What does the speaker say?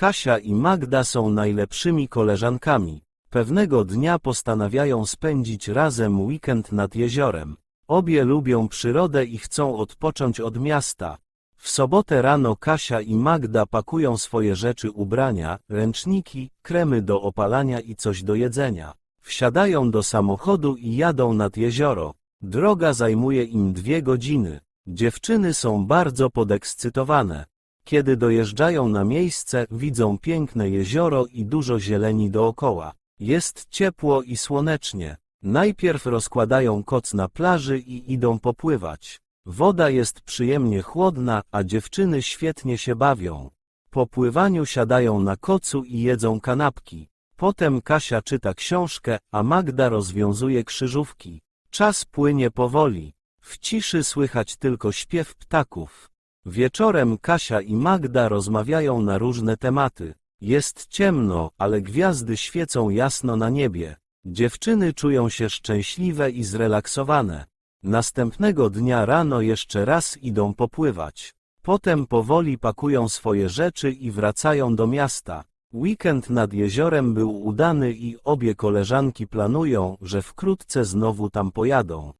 Kasia i Magda są najlepszymi koleżankami. Pewnego dnia postanawiają spędzić razem weekend nad jeziorem. Obie lubią przyrodę i chcą odpocząć od miasta. W sobotę rano Kasia i Magda pakują swoje rzeczy ubrania, ręczniki, kremy do opalania i coś do jedzenia. Wsiadają do samochodu i jadą nad jezioro. Droga zajmuje im dwie godziny. Dziewczyny są bardzo podekscytowane. Kiedy dojeżdżają na miejsce, widzą piękne jezioro i dużo zieleni dookoła. Jest ciepło i słonecznie. Najpierw rozkładają koc na plaży i idą popływać. Woda jest przyjemnie chłodna, a dziewczyny świetnie się bawią. Po pływaniu siadają na kocu i jedzą kanapki. Potem Kasia czyta książkę, a Magda rozwiązuje krzyżówki. Czas płynie powoli. W ciszy słychać tylko śpiew ptaków. Wieczorem Kasia i Magda rozmawiają na różne tematy. Jest ciemno, ale gwiazdy świecą jasno na niebie. Dziewczyny czują się szczęśliwe i zrelaksowane. Następnego dnia rano jeszcze raz idą popływać. Potem powoli pakują swoje rzeczy i wracają do miasta. Weekend nad jeziorem był udany i obie koleżanki planują, że wkrótce znowu tam pojadą.